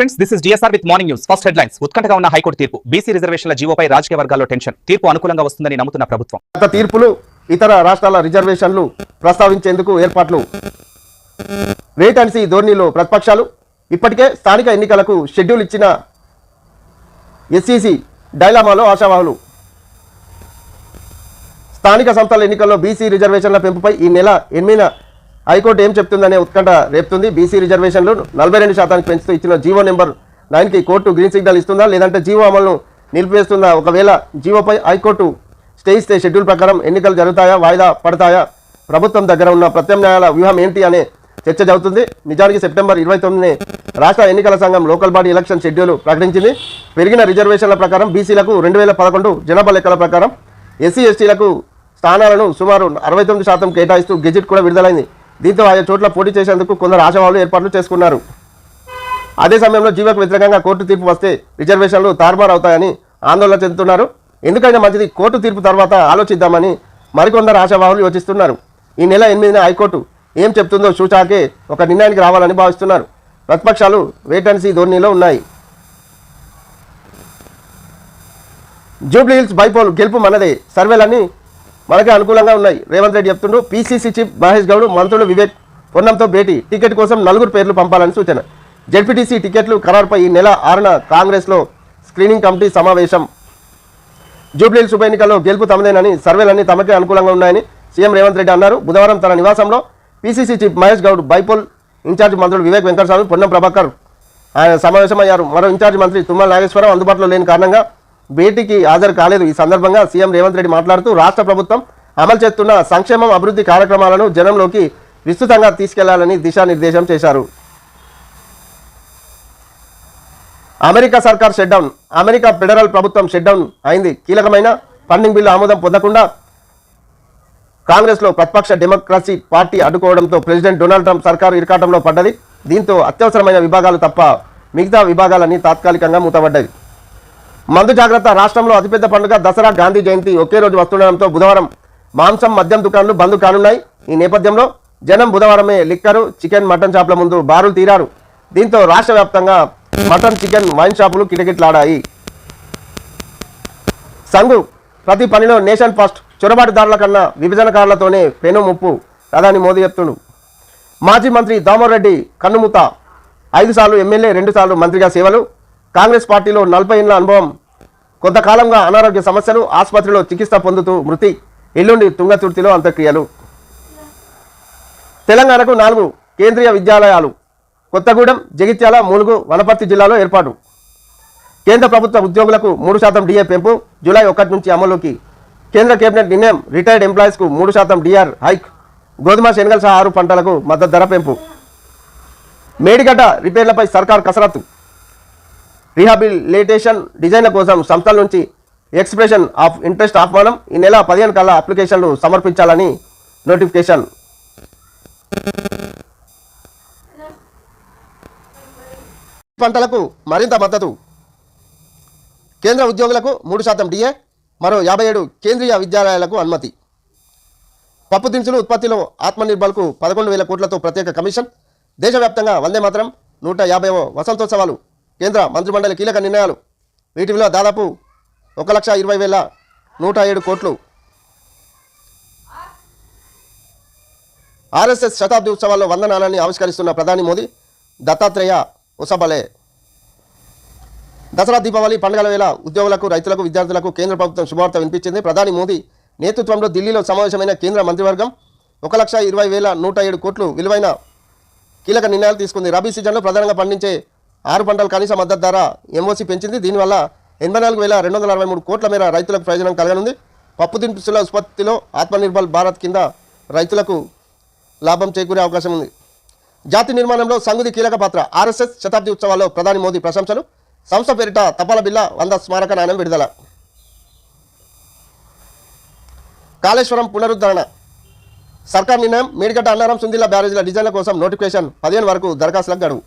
Friends this is DSR with morning news first headlines ఉత్కంఠగా ఉన్న high court తీర్పు. BC రిజర్వేషన్ల జీవోపై రాజకీయ వర్గాల్లో టెన్షన్. తీర్పు అనుకూలంగా వస్తుందని నమ్ముతున్న ప్రభుత్వం. గత తీర్పులు ఇతర రాష్ట్రాల రిజర్వేషన్లు ప్రస్తావించేందుకు ఏర్పాట్లు. వెయిట్ అండ్ సీ ధోరణిలో ప్రతిపక్షాలు. ఇప్పటికే స్థానిక ఎన్నికలకు షెడ్యూల్ ఇచ్చిన ఎస్సీసీ డైలామాలో ఆశావాహులు. స్థానిక సంస్థల ఎన్నికల్లో బీసీ రిజర్వేషన్ల పెంపుపై ఈ నెల ఎనిమిదిన హైకోర్టు ఏం చెప్తుందనే ఉత్కంఠ రేపుతుంది. బీసీ రిజర్వేషన్లు నలభై రెండు శాతానికి పెంచుతూ ఇచ్చిన జీవో నెంబర్ నైన్కి కోర్టు గ్రీన్ సిగ్నల్ ఇస్తుందా? లేదంటే జీవో అమలును నిలిపివేస్తుందా? ఒకవేళ జీవోపై హైకోర్టు స్టే ఇస్తే షెడ్యూల్ ప్రకారం ఎన్నికలు జరుగుతాయా? వాయిదా పడతాయా? ప్రభుత్వం దగ్గర ఉన్న ప్రత్యామ్నాయాల వ్యూహం ఏంటి అనే చర్చ జరుగుతుంది. నిజానికి సెప్టెంబర్ ఇరవై తొమ్మిదిని రాష్ట్ర ఎన్నికల సంఘం లోకల్ బాడీ ఎలక్షన్ షెడ్యూల్ ప్రకటించింది. పెరిగిన రిజర్వేషన్ల ప్రకారం బీసీలకు రెండు వేల పదకొండు జనాభా లెక్కల ప్రకారం ఎస్సీ ఎస్టీలకు స్థానాలను సుమారు అరవై తొమ్మిది శాతం కేటాయిస్తూ గెజిట్ కూడా విడుదలైంది. దీంతో ఆయా చోట్ల పోటీ చేసేందుకు కొందరు ఆశావాహులు ఏర్పాట్లు చేసుకున్నారు. అదే సమయంలో జీవోకు వ్యతిరేకంగా కోర్టు తీర్పు వస్తే రిజర్వేషన్లు తారుమారు అవుతాయని ఆందోళన చెందుతున్నారు. ఎందుకైనా మంచిది కోర్టు తీర్పు తర్వాత ఆలోచిద్దామని మరికొందరు ఆశావాహులు యోచిస్తున్నారు. ఈ నెల ఎనిమిదిన హైకోర్టు ఏం చెప్తుందో చూచాకే ఒక నిర్ణయానికి రావాలని భావిస్తున్నారు. ప్రతిపక్షాలు వేటన్సీ ధోరణిలో ఉన్నాయి. జూబ్లీ హిల్స్ బైపోల్ గెలుపు మనదే. సర్వేలన్నీ మనకే అనుకూలంగా ఉన్నాయి. రేవంత్ రెడ్డి చెప్తుండ్రు పీసీసీ చీఫ్ మహేష్ గౌడ్ మంత్రులు వివేక్ పొన్నంతో భేటీ. టికెట్ కోసం నలుగురు పేర్లు పంపాలని సూచన. జడ్పీటీసీ టికెట్లు ఖరారుపై ఈ నెల ఆరున కాంగ్రెస్లో స్క్రీనింగ్ కమిటీ సమావేశం. జూబ్లీహిల్స్ ఉప ఎన్నికల్లో గెలుపు తమదేనని సర్వేలన్నీ తమకే అనుకూలంగా ఉన్నాయని సీఎం రేవంత్ రెడ్డి అన్నారు. బుధవారం తన నివాసంలో PCC chief Mahesh Goud bypoll in-charge మంత్రులు వివేక్ వెంకటస్వామి పొన్నం ప్రభాకర్ ఆయన సమావేశమయ్యారు. మరో ఇన్ఛార్జ్ మంత్రి తుమ్మల నాగేశ్వరరావు అందుబాటులో లేని కారణంగా భేటీకి హాజరు కాలేదు. ఈ సందర్భంగా సీఎం రేవంత్ రెడ్డి మాట్లాడుతూ రాష్ట్ర ప్రభుత్వం అమలు చేస్తున్న సంక్షేమం అభివృద్ధి కార్యక్రమాలను జనంలోకి విస్తృతంగా తీసుకెళ్ళాలని దిశానిర్దేశం చేశారు. అమెరికా సర్కార్ షట్డౌన్ అమెరికా ఫెడరల్ ప్రభుత్వం షట్డౌన్ అయింది. కీలకమైన ఫండింగ్ బిల్లు ఆమోదం పొందకుండా కాంగ్రెస్లో ప్రతిపక్ష డెమోక్రసీ పార్టీ అడ్డుకోవడంతో ప్రెసిడెంట్ డొనాల్డ్ ట్రంప్ సర్కారు ఇరకాటంలో పడ్డది. దీంతో అత్యవసరమైన విభాగాలు తప్ప మిగతా విభాగాలన్నీ తాత్కాలికంగా మూతపడ్డాయి. మందు జాగ్రత్త. రాష్ట్రంలో అతిపెద్ద పండుగ దసరా గాంధీ జయంతి. ఒకే రోజు వస్తుండడంతో బుధవారం మాంసం మద్యం దుకాణాలు బంద్ కానున్నాయి. ఈ నేపథ్యంలో జనం బుధవారమే లిక్కరు చికెన్ మటన్ షాపుల ముందు బారులు తీరారు. దీంతో రాష్ట్ర వ్యాప్తంగా మటన్ చికెన్ వైన్ షాపులు కిటకిట్లాడాయి. సంఘు ప్రతి పనిలో నేషన్ ఫస్ట్ చొరబాటుదారుల కన్నా విభజనకారులతోనే పెను ముప్పు ప్రధాని మోదీ చెప్తుడు మాజీ మంత్రి దామోదర్ రెడ్డి కన్నుమూత. ఐదు సార్లు ఎమ్మెల్యే రెండు సార్లు మంత్రిగా సేవలు. కాంగ్రెస్ పార్టీలో నలభై ఏళ్ళ అనుభవం కొంతకాలంగా అనారోగ్య సమస్యలు ఆసుపత్రిలో చికిత్స పొందుతూ మృతి ఎల్లుండి తుంగతుర్తిలో అంత్యక్రియలు. తెలంగాణకు నాలుగు కేంద్రీయ విద్యాలయాలు కొత్తగూడెం జగిత్యాల ములుగు వనపర్తి జిల్లాలో ఏర్పాటు. కేంద్ర ప్రభుత్వ ఉద్యోగులకు మూడు శాతం డిఏ పెంపు జూలై ఒకటి నుంచి అమలుకి కేంద్ర కేబినెట్ నిర్ణయం రిటైర్డ్ ఎంప్లాయీస్కు మూడు శాతం డిఆర్ హైక్ గోధుమ శనగల సహా ఆరు పంటలకు మద్దతు ధర పెంపు. మేడిగడ్డ రిపేర్లపై సర్కార్ కసరత్తు. రీహాబిలిటేషన్ డిజైన్ల కోసం సంస్థల నుంచి ఎక్స్ప్రెషన్ ఆఫ్ ఇంట్రెస్ట్ ఆహ్వానం ఈ నెల పదిహేను కల్లా అప్లికేషన్లు సమర్పించాలని నోటిఫికేషన్. పంటలకు మరింత మద్దతు. కేంద్ర ఉద్యోగులకు మూడు శాతం డిఏ మరో యాభై ఏడు కేంద్రీయ విద్యాలయాలకు అనుమతి. పప్పు దినుసులు ఉత్పత్తిలో ఆత్మనిర్భర్కు పదకొండు వేల కోట్లతో ప్రత్యేక కమిషన్. దేశవ్యాప్తంగా వందే మాత్రం నూట యాభైవ వసంతోత్సవాలు కేంద్ర మంత్రిమండలి కీలక నిర్ణయాలు. వీటి విలువ దాదాపు ఒక లక్ష ఇరవై వేల నూట ఏడు కోట్లు. ఆర్ఎస్ఎస్ శతాబ్ది ఉత్సవాల్లో వందనాలని ఆవిష్కరిస్తున్న ప్రధాని మోదీ దత్తాత్రేయ ఉసబలే. దసరా దీపావళి పండుగల వేళ ఉద్యోగులకు రైతులకు విద్యార్థులకు కేంద్ర ప్రభుత్వం శుభవార్త వినిపించింది. ప్రధాని మోదీ నేతృత్వంలో ఢిల్లీలో సమావేశమైన కేంద్ర మంత్రివర్గం ఒక లక్ష ఇరవై వేల నూట ఏడు కోట్లు విలువైన కీలక నిర్ణయాలు తీసుకుంది. రబీ సీజన్లో ప్రధానంగా పండించే ఆరు పంటల కనీస మద్దతు ధర ఎంఓసీ పెంచింది. దీనివల్ల ఎనభై నాలుగు వేల రెండు వందల అరవై మూడు కోట్ల మేర రైతులకు ప్రయోజనం కలగనుంది. పప్పు దినుసుల ఉత్పత్తిలో ఆత్మనిర్భర్ భారత్ కింద రైతులకు లాభం చేకూరే అవకాశం ఉంది. జాతి నిర్మాణంలో సంగుది కీలక పాత్ర. ఆర్ఎస్ఎస్ శతాబ్ది ఉత్సవాల్లో ప్రధాని మోదీ ప్రశంసలు. సంస్థ పేరిట తపాల బిల్ల వంద స్మారక నాణ్యం విడుదల. కాళేశ్వరం పునరుద్ధరణ. సర్కార్ నిర్ణయం మేడిగడ్డ అన్నారం సుందిల్లా బ్యారేజీల డిజైన్ల కోసం నోటిఫికేషన్. పదిహేను వరకు దరఖాస్తులకు గడువు.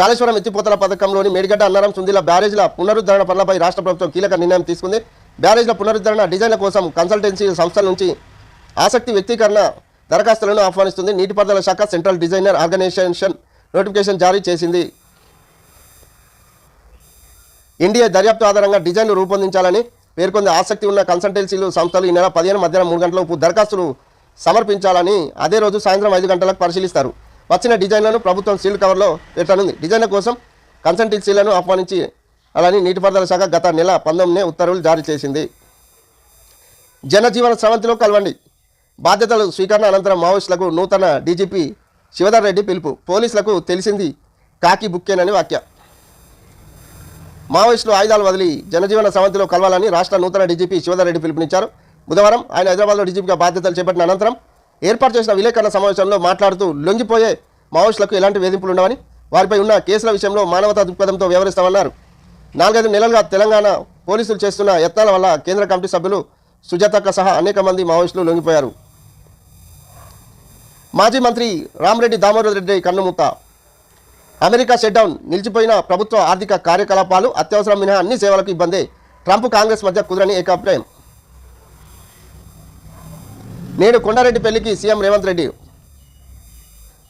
కాళేశ్వరం ఎత్తిపోతల పథకంలోని మేడిగడ్డ అన్నారం సుందిల బ్యారేజ్ల పునరుద్ధరణ పనులపై రాష్ట్ర ప్రభుత్వం కీలక నిర్ణయం తీసుకుంది. బ్యారేజ్ల పునరుద్ధరణ డిజైన్ల కోసం కన్సల్టెన్సీ సంస్థల నుంచి ఆసక్తి వ్యక్తీకరణ దరఖాస్తులను ఆహ్వానిస్తుంది. నీటిపారుదల శాఖ సెంట్రల్ డిజైనర్ ఆర్గనైజేషన్ నోటిఫికేషన్ జారీ చేసింది. ఎన్డీఏ దర్యాప్తు ఆధారంగా డిజైన్లు రూపొందించాలని పేర్కొంది. ఆసక్తి ఉన్న కన్సల్టెన్సీలు సంస్థలు ఈ నెల పదిహేను మధ్యాహ్నం మూడు గంటలకు దరఖాస్తులు సమర్పించాలని అదే రోజు సాయంత్రం ఐదు గంటలకు పరిశీలిస్తారు. వచ్చిన డిజైన్లను ప్రభుత్వం సీల్ కవర్లో పెట్టనుంది. డిజైన్ల కోసం కన్సల్టెన్సీలను ఆహ్వానించి అలాని నీటిపారుదల శాఖ గత నెల పంతొమ్మిదినే ఉత్తర్వులు జారీ చేసింది. జనజీవన స్రవంతిలో కలవండి. బాధ్యతలు స్వీకరణ అనంతరం మావోయిస్టులకు నూతన డీజీపీ శివధర్ రెడ్డి పిలుపు. పోలీసులకు తెలిసింది కాకి బుక్కేనని వాక్య మావోయిస్టులు ఆయుధాలు వదిలి జనజీవన సమితిలో కలవాలని రాష్ట్ర నూతన డీజీపీ శివధర్ రెడ్డి పిలుపునిచ్చారు. బుధవారం ఆయన హైదరాబాద్లో డీజీపీగా బాధ్యతలు చేపట్టిన అనంతరం ఏర్పాటు చేసిన విలేకరుల సమావేశంలో మాట్లాడుతూ లొంగిపోయే మావోయిస్టులకు ఎలాంటి వేధింపులు ఉండవని వారిపై ఉన్న కేసుల విషయంలో మానవతా దృక్పథంతో వ్యవహరిస్తామన్నారు. నాలుగైదు నెలలుగా తెలంగాణ పోలీసులు చేస్తున్న యత్నాల వల్ల కేంద్ర కమిటీ సభ్యులు సుజాతక్క సహా అనేక మంది మావోయిస్టులు లొంగిపోయారు. మాజీ మంత్రి రామరెడ్డి దామోదర్ రెడ్డి కన్నుమూత అమెరికా షట్డౌన్ నిలిచిపోయిన ప్రభుత్వ ఆర్థిక కార్యకలాపాలు అత్యవసరం మినహా అన్ని సేవలకు ఇబ్బందే. ట్రంప్ కాంగ్రెస్ మధ్య కుదరని ఏకాభిప్రాయం. నేడు కొండారెడ్డి పెళ్ళికి సీఎం రేవంత్ రెడ్డి.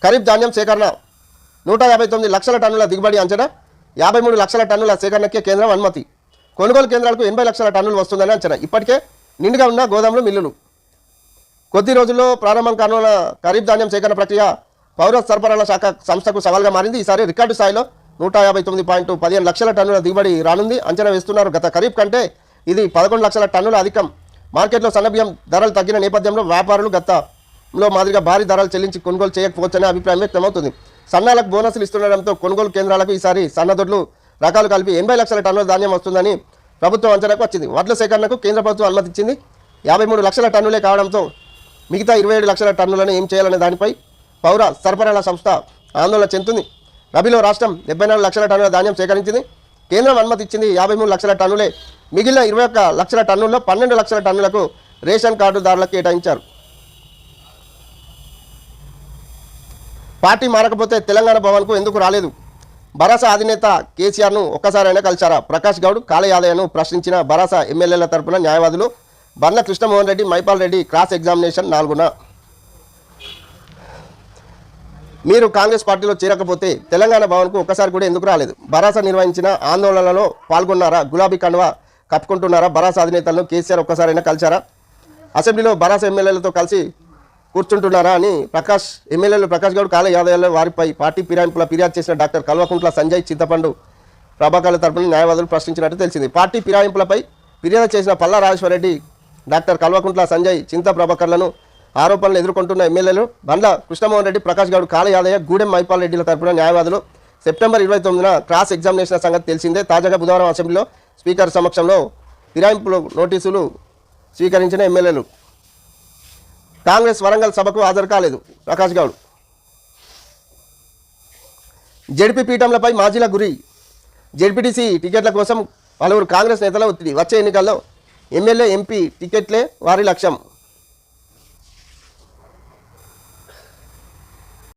ఖరీఫ్ ధాన్యం సేకరణ. నూట యాభై తొమ్మిది లక్షల టన్నుల దిగుబడి అంచనా. యాభై మూడు లక్షల టన్నుల సేకరణకే కేంద్రం అనుమతి. కొనుగోలు కేంద్రాలకు ఎనభై లక్షల టన్నులు వస్తుందని అంచనా. ఇప్పటికే నిండుగా ఉన్న గోదాములు మిల్లులు. కొద్ది రోజుల్లో ప్రారంభం కానున్న ఖరీఫ్ ధాన్యం సేకరణ ప్రక్రియ పౌర సరఫరాల శాఖ సంస్థకు సవాల్గా మారింది. ఈసారి రికార్డు స్థాయిలో నూట యాభై తొమ్మిది పాయింట్ పదిహేను లక్షల టన్నుల దిగుబడి రానుంది. అంచనా వేస్తున్నారు. గత ఖరీఫ్ కంటే ఇది పదకొండు లక్షల టన్నుల అధికం. మార్కెట్లో సన్నబియ్యం ధరలు తగ్గిన నేపథ్యంలో వ్యాపారులు గతంలో మాదిరిగా భారీ ధరలు చెల్లించి కొనుగోలు చేయకపోవచ్చనే అభిప్రాయం వ్యక్తమవుతుంది సన్నాలకు బోనసులు ఇస్తుండడంతో కొనుగోలు కేంద్రాలకు ఈసారి సన్నదొడ్లు రకాలు కలిపి ఎనభై లక్షల టన్నుల ధాన్యం వస్తుందని ప్రభుత్వం అంచనాకు వచ్చింది. వడ్ల సేకరణకు కేంద్ర ప్రభుత్వం అనుమతించింది యాభై మూడు లక్షల టన్నులే కావడంతో మిగతా ఇరవై ఏడు లక్షల టన్నులను ఏం చేయాలనే దానిపై పౌర సరఫరాల సంస్థ ఆందోళన చెందుతుంది. రబీలో రాష్ట్రం డెబ్బై నాలుగు లక్షల టన్నుల ధాన్యం సేకరించింది. కేంద్రం అనుమతి ఇచ్చింది యాభై మూడు లక్షల టన్నులే. మిగిలిన ఇరవై ఒక్క లక్షల టన్నుల్లో పన్నెండు లక్షల టన్నులకు రేషన్ కార్డుదారులకు కేటాయించారు. పార్టీ మారకపోతే తెలంగాణ భవన్కు ఎందుకు రాలేదు? భరాసా అధినేత కేసీఆర్ను ఒక్కసారైనా కలిశారా? ప్రకాష్ గౌడ్ కాళ ప్రశ్నించిన భరాసా ఎమ్మెల్యేల తరపున న్యాయవాదులు బండ్ల కృష్ణమోహన్ రెడ్డి మైపాల్ రెడ్డి క్రాస్ ఎగ్జామినేషన్ నాలుగున మీరు కాంగ్రెస్ పార్టీలో చేరకపోతే తెలంగాణ భవన్కు ఒక్కసారి కూడా ఎందుకు రాలేదు? భరాసా నిర్వహించిన ఆందోళనలో పాల్గొన్నారా? గులాబీ కండువా కప్పుకుంటున్నారా? భరాసా అధినేతలను కేసీఆర్ ఒక్కసారైనా కలిశారా? అసెంబ్లీలో భరాసా ఎమ్మెల్యేలతో కలిసి కూర్చుంటున్నారా అని ప్రకాష్ ఎమ్మెల్యేలు ప్రకాష్ గౌడ్ కాల యాదవ్ వారిపై పార్టీ ఫిరాయింపుల ఫిర్యాదు చేసిన డాక్టర్ కల్వకుంట్ల సంజయ్ చింతపండు ప్రభాకర్ల తరపున న్యాయవాదులు ప్రశ్నించినట్టు తెలిసింది. పార్టీ ఫిరాయింపులపై ఫిర్యాదు చేసిన పల్లా రాజేశ్వరరెడ్డి డాక్టర్ కల్వకుంట్ల సంజయ్ చింత ప్రభాకర్లను ఆరోపణలు ఎదుర్కొంటున్న ఎమ్మెల్యేలు బండ్ల కృష్ణమోహన్ రెడ్డి ప్రకాష్ గౌడ్ కాళ యాదయ్య గూడెం మైపాల్ రెడ్డిల తరపున న్యాయవాదులు సెప్టెంబర్ ఇరవై తొమ్మిదిన క్రాస్ ఎగ్జామినేషన్ సంగతి తెలిసిందే. తాజాగా బుధవారం అసెంబ్లీలో స్పీకర్ సమక్షంలో ఫిరాయింపులు నోటీసులు స్వీకరించిన ఎమ్మెల్యేలు. కాంగ్రెస్ వరంగల్ సభకు హాజరు కాలేదు ప్రకాష్ గౌడ్. జడ్పీ పీఠంలపై మాజీల గురి. జడ్పీటీసీ టికెట్ల కోసం పలువురు కాంగ్రెస్ నేతల ఒత్తిడి. వచ్చే ఎన్నికల్లో ఎమ్మెల్యే ఎంపీ టికెట్లే వారి లక్ష్యం.